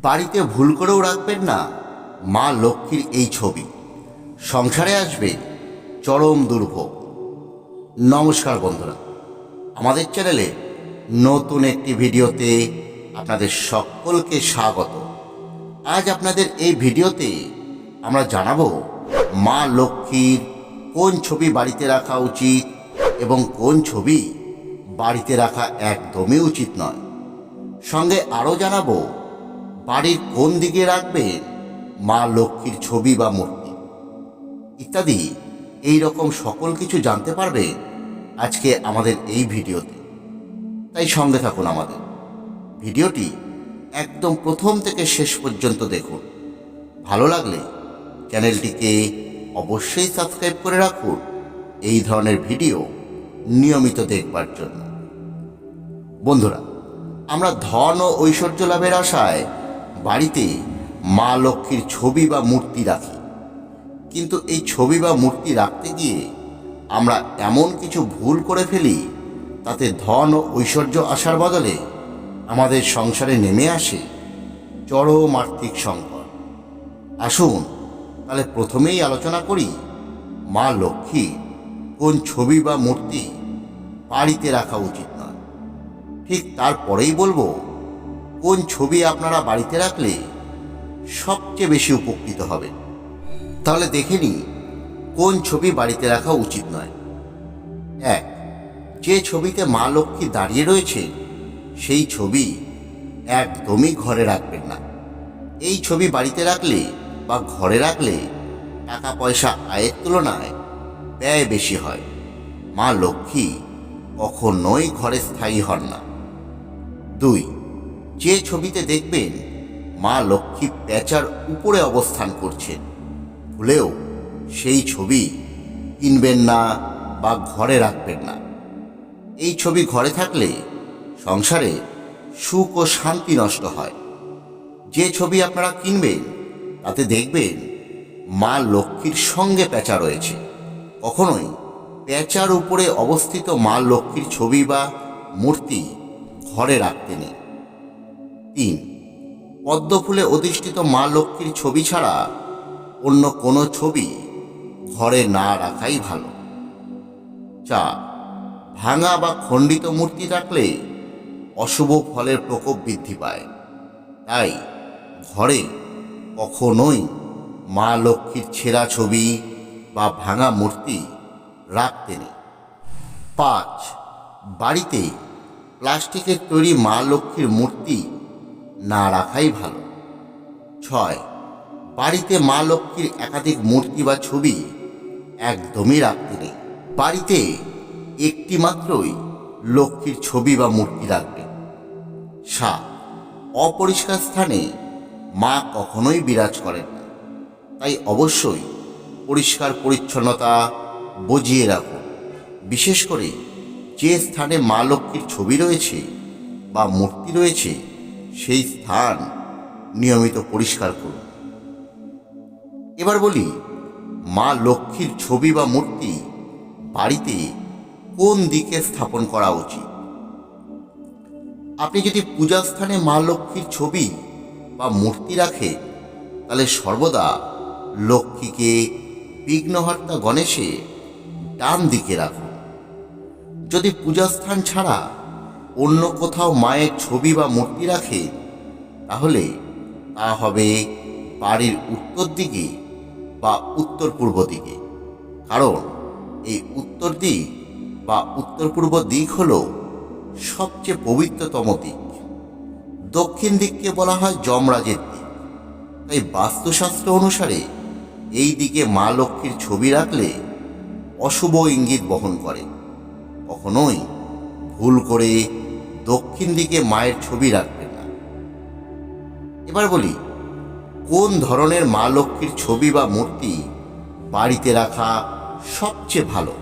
বাড়িতে ভুল করেও রাখবেন না। মা লক্ষ্মীর এই ছবি। সংসারে আসবে চরম দুর্ভোগ। নমস্কার বন্ধুরা। আমাদের চ্যানেলে নতুন একটি ভিডিওতে আপনাদের সকলকে স্বাগত। আজ আপনাদের এই ভিডিওতে আমরা জানাব মা লক্ষ্মীর কোন ছবি বাড়িতে রাখা উচিত এবং কোন ছবি বাড়িতে রাখা একদমই উচিত নয়। সঙ্গে আরও জানাব বাড়ির কোন দিকে রাখবেন মা লক্ষ্মীর ছবি বা মূর্তি? ইত্যাদি। এই রকম সকল কিছু জানতে পারবে আজকে আমাদের এই ভিডিওতে। তাই সঙ্গে থাকুন আমাদের। ভিডিওটি একদম প্রথম থেকে শেষ পর্যন্ত দেখুন। ভালো লাগলে চ্যানেলটিকে অবশ্যই সাবস্ক্রাইব করে রাখুন। এই ধরনের ভিডিও নিয়মিত দেখবার জন্য। বন্ধুরা, আমরা ধন ও ঐশ্বর্য লাভের আশায় বাড়িতে মা লক্ষ্মীর ছবি বা মূর্তি রাখি। কিন্তু এই ছবি বা মূর্তি রাখতে গিয়ে আমরা এমন কিছু ভুল করে ফেলি, তাতে ধন ও ঐশ্বর্য আসার বদলে আমাদের সংসারে নেমে আসে চরম আর্থিক সংকট। আসুন তাহলে প্রথমেই আলোচনা করি মা লক্ষ্মী কোন ছবি বা মূর্তি বাড়িতে রাখা উচিত নয়। ঠিক তারপরেই বলব কোন ছবি আপনারা বাড়িতে রাখলে সবচেয়ে বেশি উপকৃত হবে তাহলে দেখে নিই, কোন ছবি বাড়িতে রাখা উচিত নয়। এক, যে ছবিতে মা লক্ষ্মী দাঁড়িয়ে রয়েছে, সেই ছবি একদমই ঘরে রাখবেন না। এই ছবি বাড়িতে রাখলে বা ঘরে রাখলে টাকা পয়সা আয়ের তুলনায় ব্যয় বেশি হয়। মা লক্ষ্মী কখনোই ঘরে স্থায়ী হন না। দুই যে ছবিতে দেখবেন, মা লক্ষ্মী প্যাঁচার উপরে অবস্থান করছেন। ভুলেও সেই ছবি কিনবেন না বা ঘরে রাখবেন না। এই ছবি ঘরে থাকলে সংসারে সুখ ও শান্তি নষ্ট হয়। যে ছবি আপনারা কিনবেন, তাতে দেখবেন মা লক্ষ্মীর সঙ্গে প্যাঁচা রয়েছে। কখনোই প্যাঁচার উপরে অবস্থিত মা লক্ষ্মীর ছবি বা মূর্তি ঘরে রাখতে নেই। তিন পদ্মফুলে অধিষ্ঠিত মা লক্ষ্মীর ছবি ছাড়া অন্য কোনো ছবি ঘরে না রাখাই ভালো। চার ভাঙা বা খণ্ডিত মূর্তি রাখলে অশুভ ফলের প্রকোপ বৃদ্ধি পায়। তাই ঘরে কখনোই মা লক্ষ্মীর ছেঁড়া ছবি বা ভাঙা মূর্তি রাখতে নেই। পাঁচ, বাড়িতে প্লাস্টিকের তৈরি মা লক্ষ্মীর মূর্তি না রাখাই ভালো। ছয়, বাড়িতে মা লক্ষ্মীর একাধিক মূর্তি বা ছবি একদমই রাখতে নেই। বাড়িতে একটি মাত্রই লক্ষ্মীর ছবি বা মূর্তি রাখবে। সাত, অপরিষ্কার স্থানে মা কখনোই বিরাজ করেন না। তাই অবশ্যই পরিষ্কার পরিচ্ছন্নতা বজিয়ে রাখুন। বিশেষ করে যে স্থানে মা লক্ষ্মীর ছবি রয়েছে বা মূর্তি রয়েছে সেই স্থান নিয়মিত পরিষ্কার করুন। এবার বলি, মা লক্ষ্মীর ছবি বা মূর্তি বাড়িতে কোন দিকে স্থাপন করা উচিত? আপনি যদি পূজাস্থানে মা লক্ষ্মীর ছবি বা মূর্তি রাখেন তাহলে সর্বদা লক্ষ্মীকে বিঘ্নহর্তা গণেশে ডান দিকে রাখুন। যদি পূজাস্থান ছাড়া অন্য কোথাও মায়ের ছবি বা মূর্তি রাখে, তাহলে তা হবে বাড়ির উত্তর দিকে বা উত্তর পূর্ব দিকে। কারণ এই উত্তর দিক বা উত্তর পূর্ব দিক হল সবচেয়ে পবিত্রতম দিক। দক্ষিণ দিককে বলা হয় যমরাজের দিক। তাই বাস্তুশাস্ত্র অনুসারে এই দিকে মা লক্ষ্মীর ছবি রাখলে অশুভ ইঙ্গিত বহন করে। কখনোই ভুল করে দক্ষিণ দিকে মায়ের ছবি রাখবেন না। এবার বলি, কোন ধরনের মা লক্ষ্মীর ছবি বা মূর্তি বাড়িতে রাখা সবচেয়ে ভালো?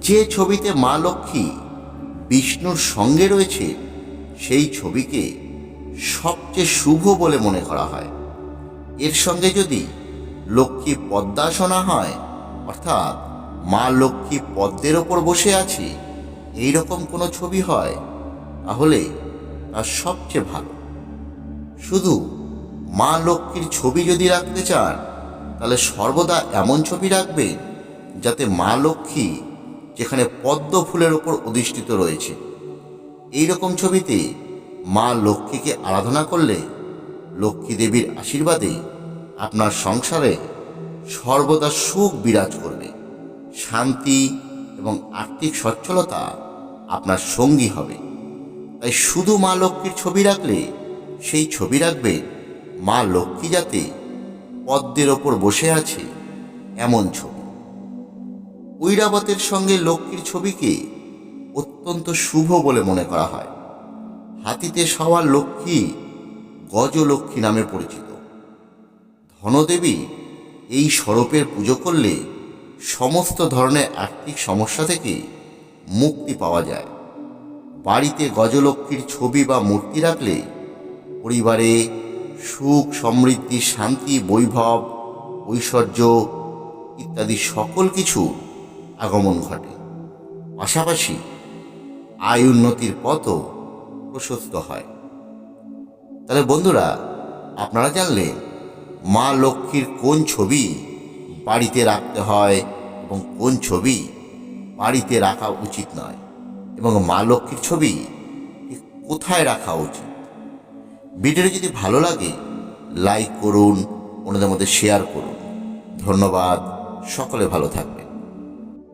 যে ছবিতে মা লক্ষ্মী বিষ্ণুর সঙ্গে রয়েছে, সেই ছবিকে সবচেয়ে শুভ বলে মনে করা হয়। এর সঙ্গে যদি লক্ষ্মী পদ্মাসনা হয়, অর্থাৎ মা লক্ষ্মী পদ্মের ওপর বসে আছে এই রকম কোনো ছবি হয়, তাহলে তা সবচেয়ে ভালো। শুধু মা লক্ষ্মীর ছবি যদি রাখতে চান, তাহলে সর্বদা এমন ছবি রাখবেন যাতে মা লক্ষ্মী যেখানে পদ্ম ফুলের ওপর অধিষ্ঠিত রয়েছে এই রকম ছবিতে মা লক্ষ্মীকে আরাধনা করলে লক্ষ্মী দেবীর আশীর্বাদে আপনার সংসারে সর্বদা সুখ বিরাজ করবে, শান্তি এবং আর্থিক সচ্ছলতা আপনার সঙ্গী হবে। তাই শুধু মা লক্ষ্মীর ছবি রাখলে, সেই ছবি রাখবে মা লক্ষ্মী যাতে পদ্মের ওপর বসে আছে এমন ছবি। ঐরাবতের সঙ্গে লক্ষ্মীর ছবিকে অত্যন্ত শুভ বলে মনে করা হয়। হাতিতে সওয়ার লক্ষ্মী গজলক্ষ্মী নামে পরিচিত। ধনদেবী এই স্বরূপের পুজো করলে সমস্ত ধরনের আর্থিক সমস্যা থেকে মুক্তি পাওয়া যায়। বাড়িতে গজলক্ষ্মীর ছবি বা মূর্তি রাখলে পরিবারে সুখ, সমৃদ্ধি, শান্তি, বৈভব, ঐশ্বর্য ইত্যাদি সকল কিছু আগমন ঘটে। পাশাপাশি আয় উন্নতির পথও প্রশস্ত হয়। তাহলে বন্ধুরা, আপনারা জানলেন মা লক্ষ্মীর কোন ছবি বাড়িতে রাখতে হয় এবং কোন ছবি বাড়িতে রাখা উচিত নয় এবং মা লক্ষ্মীর ছবি কোথায় রাখা উচিত? ভিডিওটি যদি ভালো লাগে লাইক করুন ওনাদের মধ্যে শেয়ার করুন। ধন্যবাদ, সকলে ভালো থাকবেন।